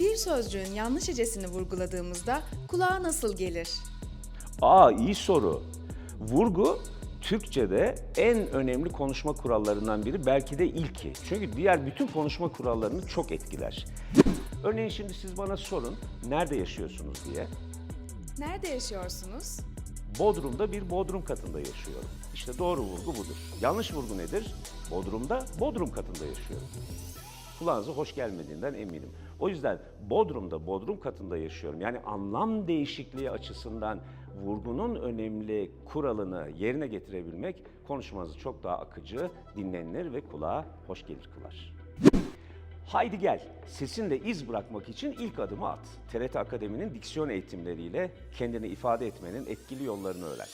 Bir sözcüğün yanlış hecesini vurguladığımızda kulağa nasıl gelir? Aa iyi soru. Vurgu Türkçe'de en önemli konuşma kurallarından biri belki de ilki. Çünkü diğer bütün konuşma kurallarını çok etkiler. Örneğin şimdi siz bana sorun nerede yaşıyorsunuz diye. Nerede yaşıyorsunuz? Bodrum'da bir bodrum katında yaşıyorum. İşte doğru vurgu budur. Yanlış vurgu nedir? Bodrum'da bodrum katında yaşıyorum. Kulağınıza hoş gelmediğinden eminim. O yüzden Bodrum'da bodrum katında yaşıyorum. Yani anlam değişikliği açısından vurgunun önemli kuralını yerine getirebilmek konuşmanızı çok daha akıcı, dinlenilir ve kulağa hoş gelir kılar. Haydi gel, sesinde iz bırakmak için ilk adımı at. TRT Akademi'nin diksiyon eğitimleriyle kendini ifade etmenin etkili yollarını öğren.